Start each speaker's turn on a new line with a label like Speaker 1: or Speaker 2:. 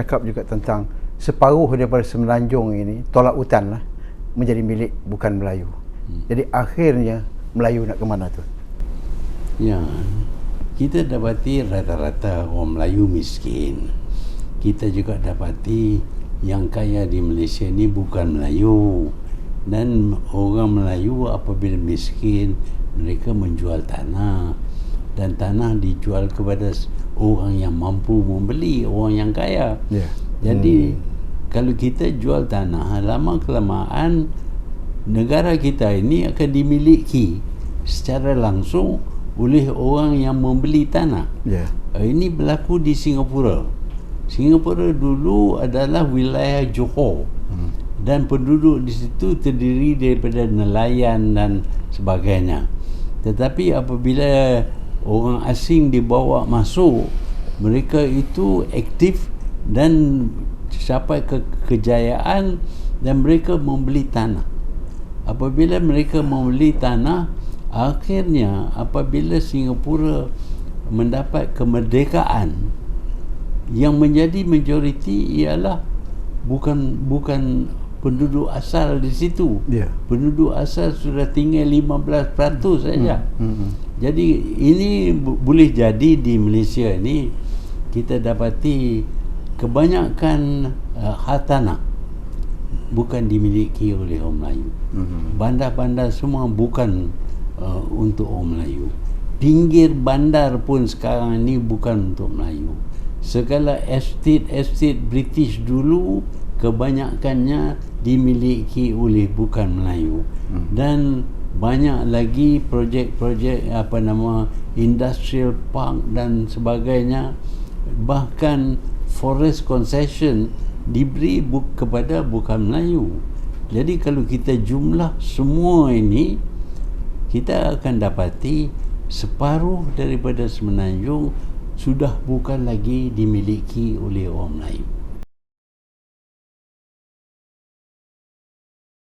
Speaker 1: cakap juga tentang separuh daripada semenanjung ini tolak hutan lah menjadi milik bukan Melayu. Hmm. Jadi akhirnya Melayu nak ke mana tu?
Speaker 2: Ya, kita dapati rata-rata orang Melayu miskin. Kita juga dapati yang kaya di Malaysia ni bukan Melayu. Dan orang Melayu apabila miskin, mereka menjual tanah. Dan tanah dijual kepada orang yang mampu membeli, orang yang kaya. Yeah. Jadi, hmm. kalau kita jual tanah, lama kelamaan negara kita ini akan dimiliki secara langsung oleh orang yang membeli tanah. Yeah. Ini berlaku di Singapura. Singapura dulu adalah wilayah Johor. Hmm. Dan penduduk di situ terdiri daripada nelayan dan sebagainya. Tetapi apabila orang asing dibawa masuk, mereka itu aktif dan sampai ke kejayaan dan mereka membeli tanah. Apabila mereka membeli tanah, akhirnya apabila Singapura mendapat kemerdekaan yang menjadi majoriti ialah bukan bukan penduduk asal di situ. Yeah. Penduduk asal sudah tinggal 15% saja. Hmm. Hmm. Jadi ini boleh jadi di Malaysia ini kita dapati kebanyakan uh, hartanah bukan dimiliki oleh orang Melayu. Hmm. Bandar-bandar semua bukan uh, untuk orang Melayu. Pinggir bandar pun sekarang ini bukan untuk Melayu. Segala estate-estate British dulu kebanyakannya dimiliki oleh bukan Melayu. Hmm. Dan banyak lagi projek-projek apa nama industrial park dan sebagainya bahkan forest concession diberi bu- kepada bukan Melayu. Jadi kalau kita jumlah semua ini kita akan dapati separuh daripada semenanjung sudah bukan lagi dimiliki oleh orang Melayu.